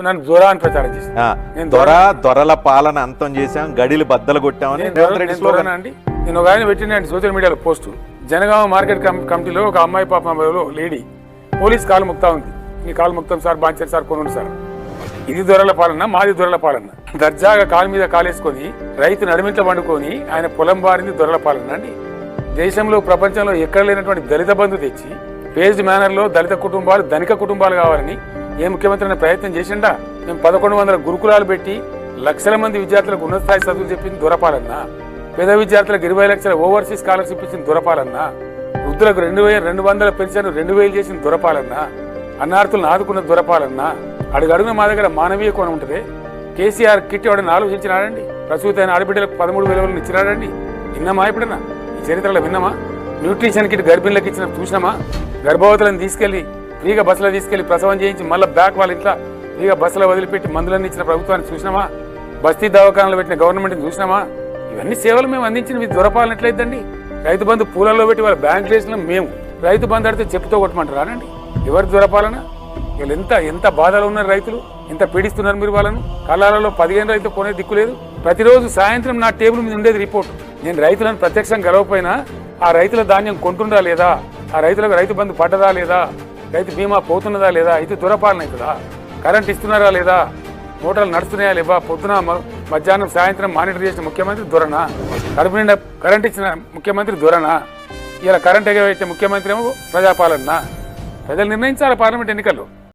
నన్ను దొర అని ప్రచారం నేను దొర దొరల పాలన అంతం చేశాం గడిలు బద్దలు కొట్టామని అండి? నేను ఒక ఆయన పెట్టినండి social media post. Jangaon market come- కమిటీలో ఒక అమ్మాయి పాప లేడీ. పోలీస్ కాలు ముక్తా ఉంది. మీ కాలు ముక్తాం సార్ బాంచారు సార్ కొనుండి సార్. ఇది దొరల పాలన మాది దొరల పాలన. దర్జాగా కాలు మీద కాలేసుకొని రైతు నడిమిట్ల వండుకొని ఆయన పొలం బారింది దొరల పాలన అండి. దేశంలో ప్రపంచంలో ఎక్కడ లేనటువంటి దళిత బంధు తెచ్చి పేజ్డ్ మేనర్లో దళిత కుటుంబాలు ధనిక కుటుంబాలు కావాలని ఏ ముఖ్యమంత్రి ప్రయత్నం చేసిండా? మేము పదకొండు వందల గురుకులాలు పెట్టి లక్షల మంది విద్యార్థులకు ఉన్నత స్థాయి చదువులు చెప్పింది దొరపాలన్నా? పేద విద్యార్థులకు ఇరవై లక్షల ఓవర్సీస్ స్కాలర్షిప్ ఇచ్చిన దూరపాలన్నా? వృద్ధులకు రెండు వేల రెండు వందల పెన్షన్ రెండు వేలు చేసిన దొరపాలన్నా? అన్నార్థులను ఆదుకున్న దొరపాలన్నా? అడుగడుగున మా దగ్గర మానవీయ కోణం ఉంటుంది. కేసీఆర్ కిట్ ఎవడని ఆలోచించినాడండి ప్రసూతైన ఆడబిడ్డలకు పదమూడు వేల వేలు ఇచ్చినాడండి? విన్నామా ఎప్పుడన్నా ఈ చరిత్రలో విన్నామా? న్యూట్రిషన్ కిట్ గర్భిణులకు ఇచ్చిన చూసినామా? గర్భవతులను తీసుకెళ్ళి ఫ్రీగా బస్సులో తీసుకెళ్ళి ప్రసవం చేయించి మళ్ళీ బ్యాక్ వాళ్ళ ఇంట్లో ఫ్రీగా బస్సులో వదిలిపెట్టి మందులన్నీ ఇచ్చిన ప్రభుత్వాన్ని చూసినామా? బస్తీ దవాఖానాలు పెట్టిన గవర్నమెంట్ని చూసినామా? ఇవన్నీ సేవలు మేము అందించిన మీరు దొరపాలనట్లయిద్దండి రైతు బంధు పూలలో పెట్టి వాళ్ళ బ్యాంక్ చేసిన మేము రైతు బంధు అడితే చెప్పుతో కొట్టమంటారానండి ఎవరి దొరపాలన? వీళ్ళు ఎంత ఎంత బాధలో ఉన్నారు రైతులు? ఎంత పీడిస్తున్నారు మీరు వాళ్ళను? కళాలలో పదిహేను రైతు కొనే దిక్కు లేదు. ప్రతిరోజు సాయంత్రం నా టేబుల్ మీద ఉండేది రిపోర్ట్. నేను రైతులను ప్రత్యక్షంగా గెలవపోయినా ఆ రైతుల ధాన్యం కొంటుందా లేదా? ఆ రైతులకు రైతు బంధు పడ్డదా లేదా? రైతు బీమా పోతున్నదా లేదా? ఇది దొరపాలన అవుతుందా? కరెంట్ ఇస్తున్నారా లేదా? మోటార్లు నడుస్తున్నాయా లేవా? పొద్దున మధ్యాహ్నం సాయంత్రం మానిటర్ చేసిన ముఖ్యమంత్రి దొరనా? కడుపు నిండా కరెంట్ ఇచ్చిన ముఖ్యమంత్రి దొరనా? ఇలా కరెంట్ ఎగబెట్టిన ముఖ్యమంత్రి ఏమో ప్రజాపాలన ప్రజలు నిర్ణయించాలి పార్లమెంట్ ఎన్నికల్లో?